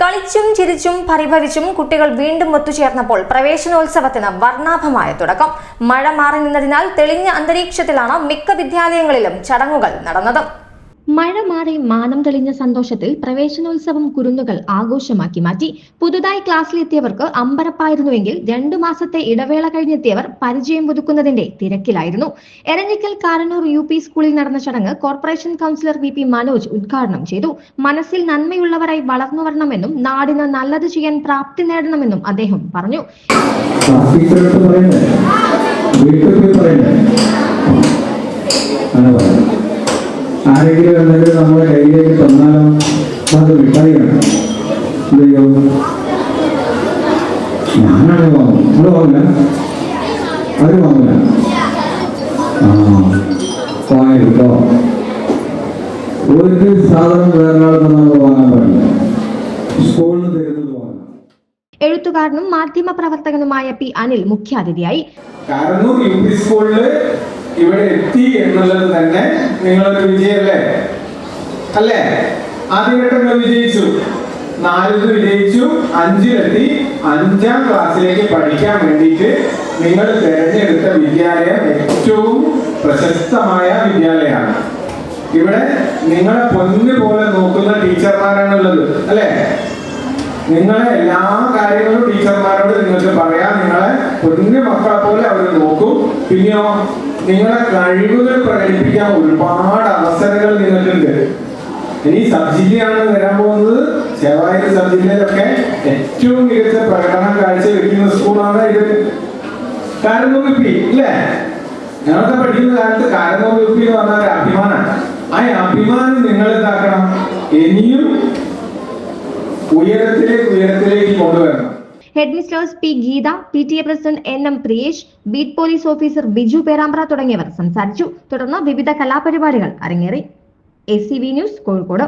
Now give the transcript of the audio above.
കളിച്ചും ചിരിച്ചും പരിഭവിച്ചും കുട്ടികൾ വീണ്ടും ഒത്തുചേർന്നപ്പോൾ പ്രവേശനോത്സവത്തിന് വർണാഭമായ തുടക്കം. മഴ മാറി നിന്നതിനാൽ തെളിഞ്ഞ അന്തരീക്ഷത്തിലാണ് മിക്ക വിദ്യാലയങ്ങളിലും ചടങ്ങുകൾ നടന്നത്. മഴ മാറി മാനം തെളിഞ്ഞ സന്തോഷത്തിൽ പ്രവേശനോത്സവം കുരുന്നുകൾ ആഘോഷമാക്കി മാറ്റി. പുതുതായി ക്ലാസ്സിലെത്തിയവർക്ക് അമ്പരപ്പായിരുന്നുവെങ്കിൽ രണ്ടു മാസത്തെ ഇടവേള കഴിഞ്ഞെത്തിയവർ പരിചയം പുതുക്കുന്നതിന്റെ തിരക്കിലായിരുന്നു. എരഞ്ഞിക്കൽ കാരനൂർ യു പി സ്കൂളിൽ നടന്ന ചടങ്ങ് corporation councillor V P Manoj ഉദ്ഘാടനം ചെയ്തു. മനസ്സിൽ നന്മയുള്ളവരായി വളർന്നു വരണമെന്നും നാടിന് നല്ലത് ചെയ്യാൻ പ്രാപ്തി നേടണമെന്നും അദ്ദേഹം പറഞ്ഞു. വീട്ടിൽ പോയി പറയണ്ടേ അങ്ങനെ പറയാം ആരെങ്കിലും എന്തെങ്കിലും നമ്മുടെ കയ്യിലേക്ക് തന്നാലോ അത് മിഠായി വേണം എന്തെയ്യോ ഞാനാണ്? വാങ്ങും ഇവിടെ വാങ്ങില്ല. വാങ്ങില്ല. ആ വാങ്ങിട്ടോ ഒരു സാധനം വേറൊരാൾക്ക് നമ്മൾ വാങ്ങാൻ പറ്റില്ല. സ്കൂളിൽ നിന്ന് തരുന്നത് വാങ്ങാം. എഴുത്തുകാരനും മാധ്യമ പ്രവർത്തകനുമായ പി അനിൽ മുഖ്യാതിഥിയായി. കാരണം യു പി സ്കൂളിൽ ഇവിടെ എത്തി എന്നുള്ളത് തന്നെ നിങ്ങളൊരു വിജയല്ലേ? അല്ലേ? ആദ്യമായിട്ട് നിങ്ങൾ വിജയിച്ചു. നാലിൽ വിജയിച്ചു. അഞ്ചിലെത്തി അഞ്ചാം ക്ലാസ്സിലേക്ക് പഠിക്കാൻ വേണ്ടിയിട്ട് നിങ്ങൾ തിരഞ്ഞെടുത്ത വിദ്യാലയം ഏറ്റവും പ്രശസ്തമായ വിദ്യാലയമാണ്. ഇവിടെ നിങ്ങളെ പൊന്നു പോലെ നോക്കുന്ന ടീച്ചർമാരാണ് ഉള്ളത് അല്ലേ? നിങ്ങളെ എല്ലാ കാര്യങ്ങളും ടീച്ചർമാരോട് നിങ്ങൾക്ക് പറയാം. നിങ്ങളെ പൊന്നു മക്കളെ പോലെ അവർ നോക്കും. പിന്നെയോ നിങ്ങളെ കഴിവുകൾ പ്രകടിപ്പിക്കാൻ ഒരുപാട് അവസരങ്ങൾ നിങ്ങൾക്കുണ്ട്. ഇനി സബ് ജില്ലയാണ് വരാൻ പോകുന്നത്. ചെവായ സബ് ഏറ്റവും മികച്ച പ്രകടനം കാഴ്ചവെക്കുന്ന സ്കൂളാണ് ഇത്. കാരണോപി ഇല്ലേ? ഞങ്ങളൊക്കെ പഠിക്കുന്ന കാലത്ത് കാരണോപി എന്ന് പറഞ്ഞ ഒരു അഭിമാനമാണ് ആ അഭിമാനം നിങ്ങൾ എന്താക്കണം ഇനിയും ഉയരത്തിലേക്ക് ഉയരത്തിലേക്ക് headmistress P Geetha P T A president N M Priyesh beat police officer Biju Perambra തുടങ്ങിയവർ സംസാരിച്ചു. തുടർന്ന് വിവിധ കലാപരിപാടികൾ അരങ്ങേറി. A news Kozhikode.